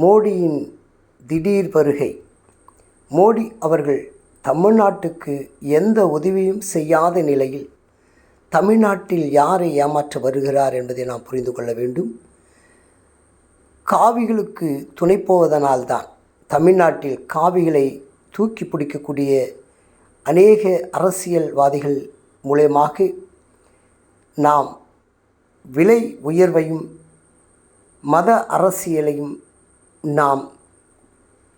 மோடியின் திடீர் வருகை. மோடி அவர்கள் தமிழ்நாட்டுக்கு எந்த உதவியும் செய்யாத நிலையில் தமிழ்நாட்டில் யாரை ஏமாற்ற வருகிறார் என்பதை நாம் புரிந்து கொள்ள வேண்டும். காவிகளுக்கு துணை போவதனால்தான் தமிழ்நாட்டில் காவிகளை தூக்கி பிடிக்கக்கூடிய அநேக அரசியல்வாதிகள் மூலயமாக நாம் விலை உயர்வையும் மத அரசியலையும் நாம்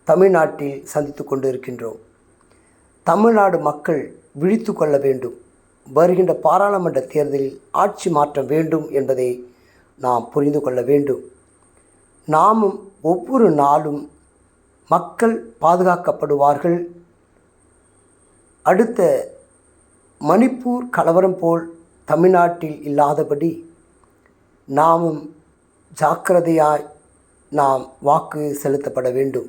தமிழ்நாட்டில் சந்தித்து கொண்டு இருக்கின்றோம் தமிழ்நாடு மக்கள் விழித்து கொள்ள வேண்டும். வருகின்ற பாராளுமன்ற தேர்தலில் ஆட்சி மாற்றம் வேண்டும் என்பதை நாம் புரிந்து கொள்ள வேண்டும். நாமும் ஒவ்வொரு நாளும் மக்கள் பாதுகாக்கப்படுவார்கள். அடுத்த மணிப்பூர் கலவரம் போல் தமிழ்நாட்டில் இல்லாதபடி நாமும் ஜாக்கிரதையாய் நாம் வாக்கு செலுத்தப்பட வேண்டும்.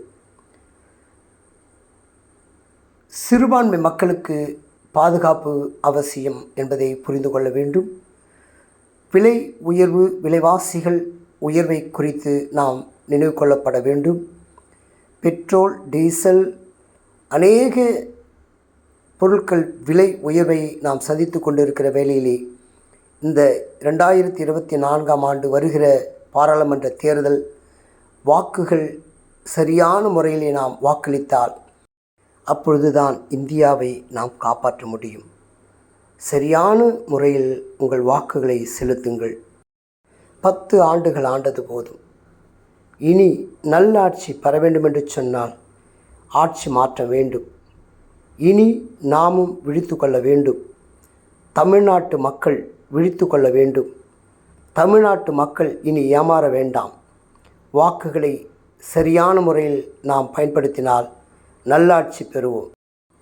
சிறுபான்மை மக்களுக்கு பாதுகாப்பு அவசியம் என்பதை புரிந்து கொள்ள வேண்டும். விலை உயர்வு விலைவாசிகள் உயர்வை குறித்து நாம் நினைவு கொள்ளப்பட வேண்டும். பெட்ரோல் டீசல் அநேக பொருட்கள் விலை உயர்வை நாம் சந்தித்து கொண்டிருக்கிற வேளையிலே இந்த ரெண்டாயிரத்தி இருபத்தி நான்காம் ஆண்டு வருகிற பாராளுமன்ற தேர்தல் வாக்குகள் சரியான முறையிலே நாம் வாக்களித்தால் அப்பொழுதுதான் இந்தியாவை நாம் காப்பாற்ற முடியும். சரியான முறையில் உங்கள் வாக்குகளை செலுத்துங்கள். பத்து ஆண்டுகள் ஆண்டது போதும். இனி நல்லாட்சி பெற வேண்டும் என்று சொன்னால் ஆட்சி மாற்ற வேண்டும். இனி நாமும் விழித்து கொள்ள வேண்டும். தமிழ்நாட்டு மக்கள் விழித்து கொள்ள வேண்டும். தமிழ்நாட்டு மக்கள் இனி ஏமாற வேண்டாம். வாக்குகளை சரியான முறையில் நாம் பயன்படுத்தினால் நல்லாட்சி பெறுவோம்.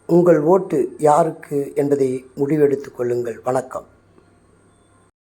உங்கள் ஓட்டு யாருக்கு என்பதை முடிவெடுத்துக் கொள்ளுங்கள். வணக்கம்.